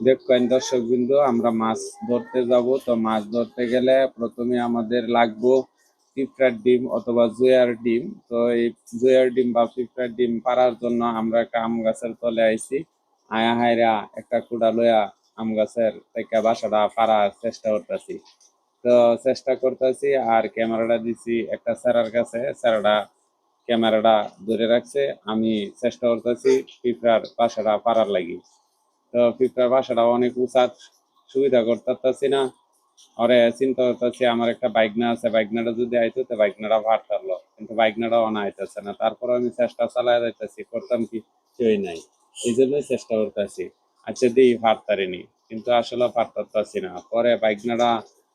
দেখবেন দর্শক বিন্দু আমরা মাছ ধরতে যাব। তো মাছ ধরতে গেলে প্রথমে আমাদের লাগবো পিঁপড়ার ডিম অথবা জুয়ার ডিম। তো এই জুয়ার ডিম বা পিঁপড়ার ডিম পাড়ার জন্য আমরা একটা আম গাছের তলে আইছি। আয়া হাইরা একটা কুড়া লইয়া আম গাছের থেকে বাসাটা পাড়ার চেষ্টা করতেছি। তো চেষ্টা করতেছি আর ক্যামেরাটা দিছি একটা স্যারের কাছে। স্যারটা ক্যামেরাটা ধরে রাখছে। আমি চেষ্টা করতেছি পিঁপড়ার বাসাটা পাড়ার লাগি। তো পিঁপড়ার বাসাটা অনেক উঁচা সুবিধা করতেছি না। ওরে, চিন্তা করতেছি, আমার একটা বাইকনা আছে, বাইকনাটা যদি আইতো তো বাইকনাটা ভার টানলো কিন্তু বাইকনাটা অনা আইতেছে না। তারপর আমি চেষ্টা চালাই যাইতেছি, করতাম কি কেউই নাই। এই জন্যই চেষ্টা করতেছি আচ্ছা দিই ভার তারিনি। কিন্তু আসলে ভার তারতাছি না। পরে বাইকনাটা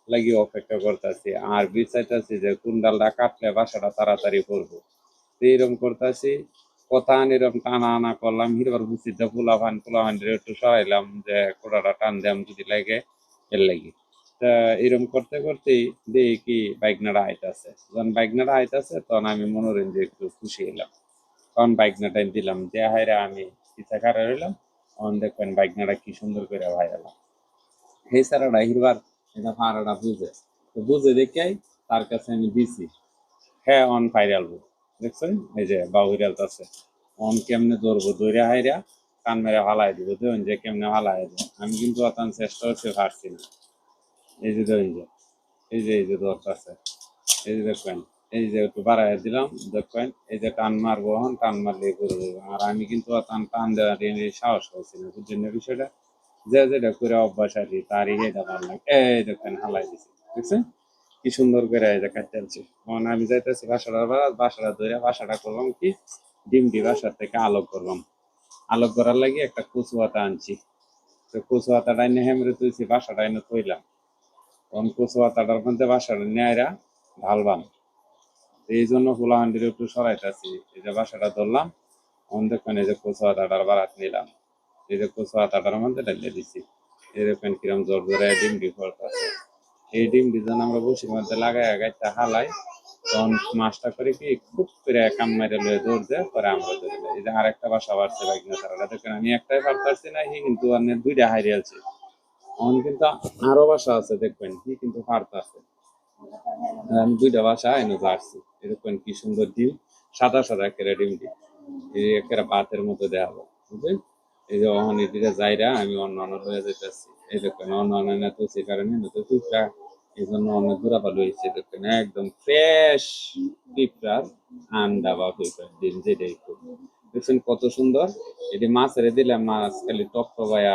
লাগি অপেক্ষা করতেছি, আর বিচাইতেছি যে কোন কাটলে বাসাটা তাড়াতাড়ি করব। এইরকম করতেছি কথা এরকম টানা আনা করলাম হিরবার বুঝিতে পোলা ফান পোলা ফান একটু সরাইলাম যে কোটাটা টান দেম যদি লাগে, এর লাগি। তা এরকম করতে করতেই দেখি কি বাইক নাড়া আইতাছে যখন বাইক নাড়া আইতাছে তখন আমি মনোরঞ্জন একটু খুশি হলাম তখন বাইক নাটাই দিলাম যে হাইরে আমি পিছা খারা রইলাম তখন দেখবেন বাইক নাড়া কি সুন্দর করে ভাইরালাম সেই সারাটা হিরবার এটা ভাড়াটা বুঝে। তো বুঝে দেখাই তার কাছে আমি দিছি হ্যাঁ অন ফাইরালবো দেখছেন? এই যে বাহুরিয়াল আছে। অন কেমনে ধরবো? ধরে হাইরা কান মেরে হালাই দিব, দেখুন যে কেমনে হালাই দিব আমি কিন্তু অতান চেষ্টা করছি, পারছি না। এই যে দেখুন যে, এই যে এই যে ধরতেছে এই যে দেখবেন, এই যে একটু বাড়াই দিলাম, দেখবেন, এই যে টান মারবো হন টান মারলে করে দেবো। আর আমি কিন্তু অতান টান দেওয়ার সাহস পাইছি না, বুঝছেন বিষয়টা? যে যেটা করে অভ্যাস আর কি, তারই এটা লাগে এই দেখবেন হালাই দিছি, দেখছেন? কি সুন্দর করে এই যে কাটতেছি এখন আমি যাইতেছি বাসাটা বাসাটা ধরে বাসাটা করলাম কি? ডিম ডি বাসার থেকে আলোক করলাম। আলোক করার লাগি একটা কচু হাতা আনছি। তো কচু হাতাটা এনে হেমরে তুইছি বাসাটা এনে থইলাম। তখন কচু হাতাটার মধ্যে বাসাটা নেয়রা ঢালবাম। এই জন্য ফুলাহান্ডির একটু সরাইতেছি। এই যে বাসাটা ধরলাম তখন দেখবেন এই যে কচু হাতাটার বারাত নিলাম। এই যে কচু হাতাটার মধ্যে ঢালিয়ে দিছি। দেখবেন কিরম জোর জোরে ডিম ডি করতেছে এই ডিম ডিজাইন আমরা বসির মধ্যে লাগাই গাইতে হালাই। তখন মাছটা করে কি, খুব করে কাম মেরে লয়ে দৌড় দেয়, পরে আমরা ধরে লই। এই যে আরেকটা বাসা বাড়ছে বাইকনা তারা দেখেন আমি একটাই পারতাছি না, হি কিন্তু অন্য দুইটা হারিয়ে আছে। এখন কিন্তু আরও বাসা আছে, দেখবেন, হি কিন্তু পারতাছে। আমি দুইটা বাসা এনে পারছি এরকম কি সুন্দর ডিম, সাদা সাদা একেবারে ডিম ডিম এই একেবারে ভাতের মতো দেওয়া হবে, বুঝলেন? এই যে অহন এদিকে যাইরা আমি অন্য অন্য হয়ে যেতেছি এই দেখেন অন্য অন্য তো সে কারণে নতুন পিঁপড়া এই জন্য অনেক ভালো হয়েছে দেখেন, একদম ফ্রেশ পিঁপড়ার আন্ডা বা পিঁপড়ার ডিম, যেটাই দেখছেন কত সুন্দর? এটি মাছের দিলে মাছ খালি টপ টপায়া